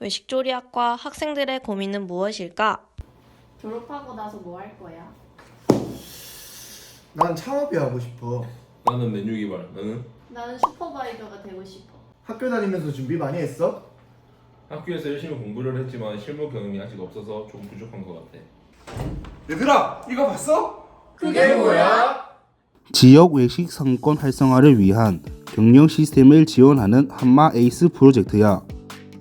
외식조리학과 학생들의 고민은 무엇일까? 졸업하고 나서 뭐 할 거야? 난 창업이 하고 싶어. 나는 메뉴 개발. 나는 나는 슈퍼바이저가 되고 싶어. 학교 다니면서 준비 많이 했어? 학교에서 열심히 공부를 했지만 실무 경험이 아직 없어서 좀 부족한 것 같아. 얘들아 이거 봤어? 그게 뭐야? 지역 외식 상권 활성화를 위한 경영 시스템을 지원하는 한마 에이스 프로젝트야.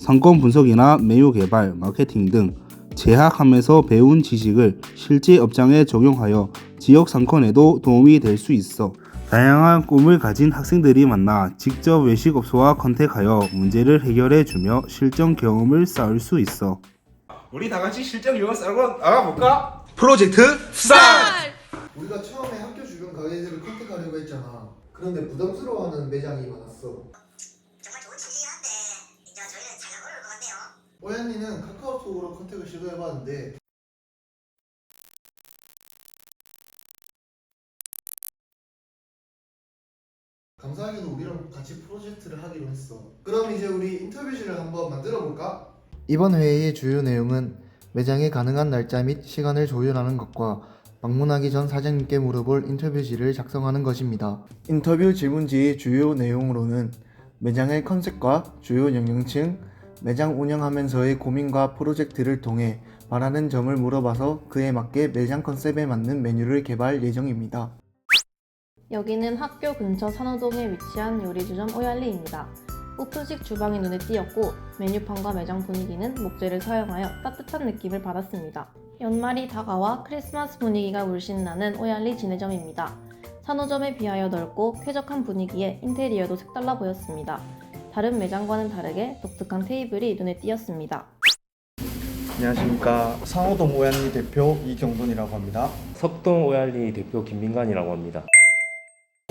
상권 분석이나 메뉴 개발, 마케팅 등 재학하면서 배운 지식을 실제 업장에 적용하여 지역 상권에도 도움이 될 수 있어. 다양한 꿈을 가진 학생들이 만나 직접 외식업소와 컨택하여 문제를 해결해 주며 실전 경험을 쌓을 수 있어. 우리 다 같이 실전 영어 싸고 나가볼까? 프로젝트 스타트! 우리가 처음에 학교 주변 가게들을 컨택하려고 했잖아. 그런데 부담스러워하는 매장이 많았어. 정말 좋은 취지긴 한데 이제 저희는 잘 어려울 것 오연이는 카카오톡으로 컨택을 시도해봤는데 감사하게도 우리랑 같이 프로젝트를 하기로 했어. 그럼 이제 우리 인터뷰실을 한번 만들어 볼까? 이번 회의의 주요 내용은 매장에 가능한 날짜 및 시간을 조율하는 것과 방문하기 전 사장님께 물어볼 인터뷰지를 작성하는 것입니다. 인터뷰 질문지의 주요 내용으로는 매장의 컨셉과 주요 영역층, 매장 운영하면서의 고민과 프로젝트를 통해 바라는 점을 물어봐서 그에 맞게 매장 컨셉에 맞는 메뉴를 개발 예정입니다. 여기는 학교 근처 산호동에 위치한 요리주점 오얄리입니다. 오픈식 주방이 눈에 띄었고 메뉴판과 매장 분위기는 목재를 사용하여 따뜻한 느낌을 받았습니다. 연말이 다가와 크리스마스 분위기가 물씬 나는 오얄리 진해점입니다. 산호점에 비하여 넓고 쾌적한 분위기에 인테리어도 색달라 보였습니다. 다른 매장과는 다르게 독특한 테이블이 눈에 띄었습니다. 안녕하십니까 상호동 오양리 대표 이경돈이라고 합니다. 석동 오얄리 대표 김민관이라고 합니다.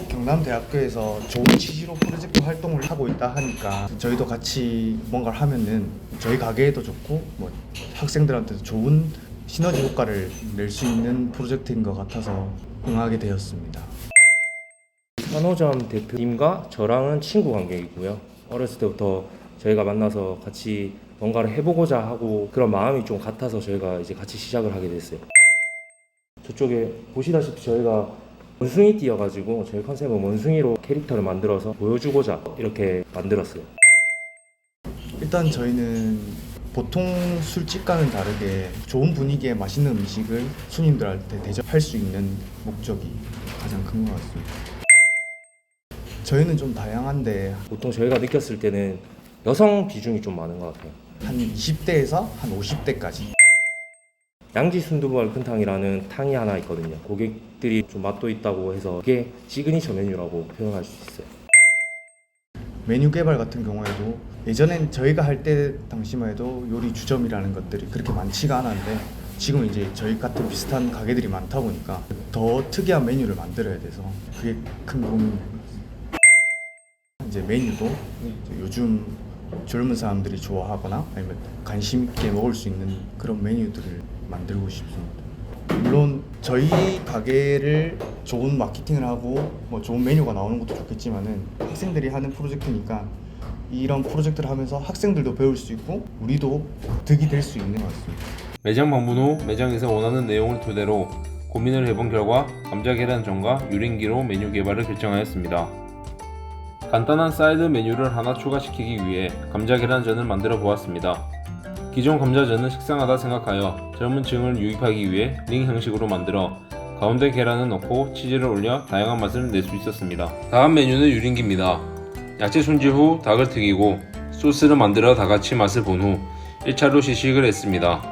경남대학교에서 좋은 취지로 프로젝트 활동을 하고 있다 하니까 저희도 같이 뭔가를 하면은 저희 가게에도 좋고 뭐 학생들한테도 좋은 시너지 효과를 낼 수 있는 프로젝트인 것 같아서 응하게 되었습니다. 산호점 대표님과 저랑은 친구 관계이고요. 어렸을 때부터 저희가 만나서 같이 뭔가를 해보고자 하고 그런 마음이 좀 같아서 저희가 이제 같이 시작을 하게 됐어요. 저쪽에 보시다시피 저희가 원숭이 띄어가지고 저희 컨셉은 원숭이로 캐릭터를 만들어서 보여주고자 이렇게 만들었어요. 일단 저희는 보통 술집과는 다르게 좋은 분위기에 맛있는 음식을 손님들한테 대접할 수 있는 목적이 가장 큰 것 같습니다. 저희는 좀 다양한데 보통 저희가 느꼈을 때는 여성 비중이 좀 많은 것 같아요. 한 20대에서 한 50대까지 양지 순두부 얼큰탕이라는 탕이 하나 있거든요. 고객들이 좀 맛도 있다고 해서 그게 시그니처 메뉴라고 표현할 수 있어요. 메뉴 개발 같은 경우에도 예전엔 저희가 할 때 당시만 해도 요리 주점이라는 것들이 그렇게 많지가 않았는데 지금 이제 저희 같은 비슷한 가게들이 많다 보니까 더 특이한 메뉴를 만들어야 돼서 그게 큰 고민입니다. 이제 메뉴도 요즘 젊은 사람들이 좋아하거나 아니면 관심 있게 먹을 수 있는 그런 메뉴들을 만들고 싶습니다. 물론 저희 가게를 좋은 마케팅을 하고 뭐 좋은 메뉴가 나오는 것도 좋겠지만은 학생들이 하는 프로젝트니까 이런 프로젝트를 하면서 학생들도 배울 수 있고 우리도 득이 될 수 있는 것 같습니다. 매장 방문 후 매장에서 원하는 내용을 토대로 고민을 해본 결과 감자 계란전과 유린기로 메뉴 개발을 결정하였습니다. 간단한 사이드 메뉴를 하나 추가시키기 위해 감자 계란전을 만들어 보았습니다. 기존 감자전은 식상하다 생각하여 젊은 층을 유입하기 위해 링 형식으로 만들어 가운데 계란을 넣고 치즈를 올려 다양한 맛을 낼 수 있었습니다. 다음 메뉴는 유린기입니다. 야채 손질 후 닭을 튀기고 소스를 만들어 다 같이 맛을 본 후 1차로 시식을 했습니다.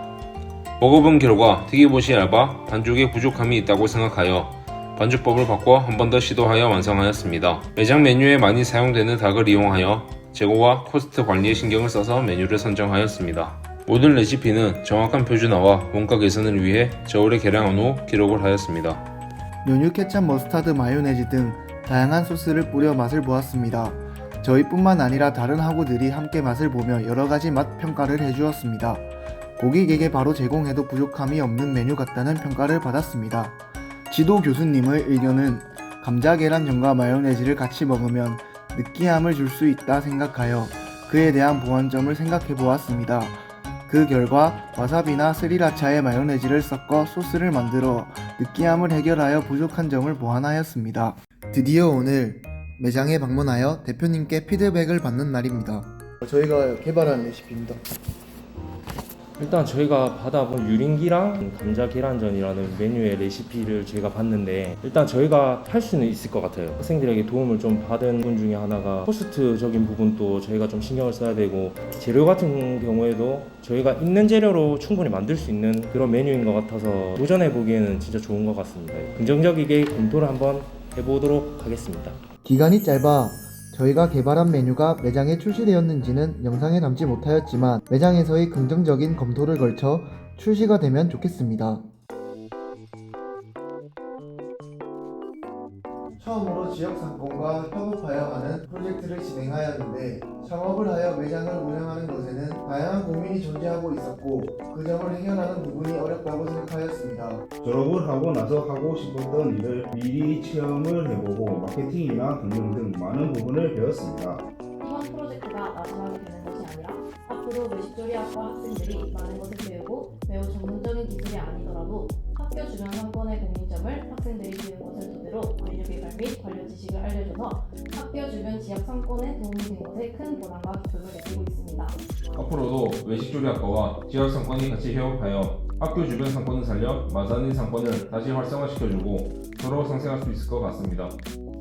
먹어본 결과 튀김옷이 얇아 반죽에 부족함이 있다고 생각하여 반죽법을 바꿔 한 번 더 시도하여 완성하였습니다. 매장 메뉴에 많이 사용되는 닭을 이용하여 재고와 코스트 관리에 신경을 써서 메뉴를 선정하였습니다. 모든 레시피는 정확한 표준화와 원가 개선을 위해 저울에 계량한 후 기록을 하였습니다. 연유 케찹 머스타드 마요네즈 등 다양한 소스를 뿌려 맛을 보았습니다. 저희뿐만 아니라 다른 학우들이 함께 맛을 보며 여러 가지 맛 평가를 해주었습니다. 고객에게 바로 제공해도 부족함이 없는 메뉴 같다는 평가를 받았습니다. 지도 교수님의 의견은 감자 계란전과 마요네즈를 같이 먹으면 느끼함을 줄 수 있다 생각하여 그에 대한 보완점을 생각해 보았습니다. 그 결과 와사비나 스리라차에 마요네즈를 섞어 소스를 만들어 느끼함을 해결하여 부족한 점을 보완하였습니다. 드디어 오늘 매장에 방문하여 대표님께 피드백을 받는 날입니다. 저희가 개발한 레시피입니다. 일단 저희가 받아본 유린기랑 감자 계란전이라는 메뉴의 레시피를 저희가 봤는데 일단 저희가 할 수는 있을 것 같아요. 학생들에게 도움을 좀 받은 부분 중에 하나가 코스트적인 부분도 저희가 좀 신경을 써야 되고 재료 같은 경우에도 저희가 있는 재료로 충분히 만들 수 있는 그런 메뉴인 것 같아서 도전해 보기에는 진짜 좋은 것 같습니다. 긍정적이게 검토를 한번 해보도록 하겠습니다. 기간이 짧아 저희가 개발한 메뉴가 매장에 출시되었는지는 영상에 담지 못하였지만 매장에서의 긍정적인 검토를 걸쳐 출시가 되면 좋겠습니다. 지역 상권과 협업하여 하는 프로젝트를 진행하였는데 창업을 하여 매장을 운영하는 것에는 다양한 고민이 존재하고 있었고 그 점을 해결하는 부분이 어렵다고 생각하였습니다. 졸업을 하고 나서 하고 싶었던 일을 미리 체험을 해보고 마케팅이나 경영 등 많은 부분을 배웠습니다. 이번 프로젝트가 마지막이 되는 것이 아니라 앞으로 외식조리학과 학생들이 많은 것을 배우고 매우 전문적인 기술이 아니더라도 학교 주변 상권의 공통점을 학생들이 배운 것을 토대로 메뉴 개발 및 관련 지식을 알려줘서 학교 주변 지역 상권에 도움이 된 것에 큰 보람과 기쁨을 느끼고 있습니다. 앞으로도 외식조리학과와 지역 상권이 같이 협업하여 학교 주변 상권을 살려 마산인 상권을 다시 활성화시켜주고 서로 상생할 수 있을 것 같습니다.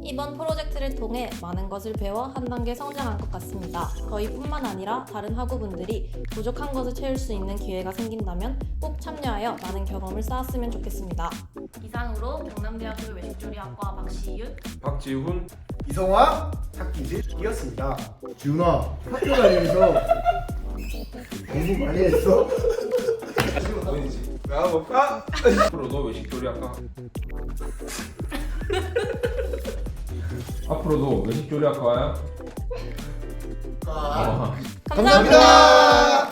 이번 프로젝트를 통해 많은 것을 배워 한 단계 성장한 것 같습니다. 저희뿐만 아니라 다른 학우분들이 부족한 것을 채울 수 있는 기회가 생긴다면 꼭 참여하여 많은 경험을 쌓았으면 좋겠습니다. 이상으로 경남대학교 외식조리학과 박시윤, 박지 훈 이성화 학기질이었습니다. 지훈아 학교 다니면서 공부 많이 했어? 나가볼까? 앞으로도 외식 조리학과 앞으로도 외식조리학과야 어. 감사합니다.